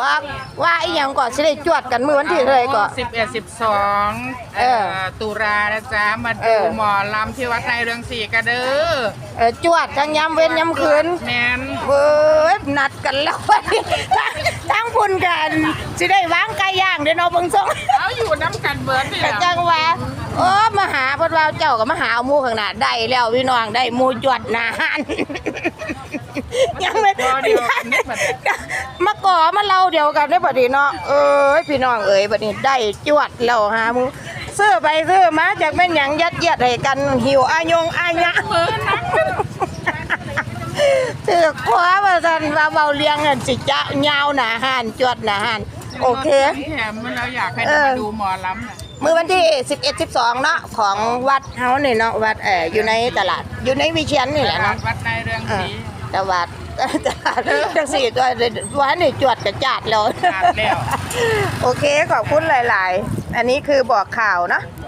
บอกว่าอีหยังก่อนสิได้จวดกันมื้อวันที่เท่าไหร่ก่อน สิบเอ็ดสิบสองเออตุลานะจ๊ะมาเอดูอ หมอลำที่วัดในเรืองสีกันเด้อเออจวดทั้งยามเว้นยามคืน แมนเว้ยนัดกันแล้ววันนี้ทั้งพุ่นกันสิได้วางไก่ย่างเด้อเนาะเบิ่งทรงเอาอยู่น้ำกันเบิร์ดนี่แหแต่ละจังว่าโอ้มาหาเพิ่นว่าเจ้าก็มาหาเอาหมู่ข้างหน้าได้แล้วพี่น้องได้หมู่จวดหนาหันยังไม่พอเดียวกันนี่บัดนี้มาก่ อมาเล่าเดียวกันได้บัดนี้เนาะเอ้ยพี่น้องเอ้ยบัดนี้ได้จวดแล้วหาหมู่ซื้อไปซื้อมาจากแม่นหยังยัดเยียดให้กันหิวอายงอายะมือนักถือคว้าว่าซั่นว่าเบาเลี้ยงกันสิจะยาวหนาหันจวดหนาหันโอเคแถมเราอยากให้เอได้อมาดูหมอลำน่ะมื่อวันที่ 11 12 เนาะของวัดเฮานี่เนาะวัดเอออยู่ในตลาดอยู่ในวิเชียนนี่แหละเนาะวัดในเรืองเอสีอตลาด ตลาดจังสี่ตัววันนี่จวดกระจาดแล้ว จาดแล้ว โอเคขอบคุณหลาย ๆ อันนี้คือบอกข่าวเนาะจ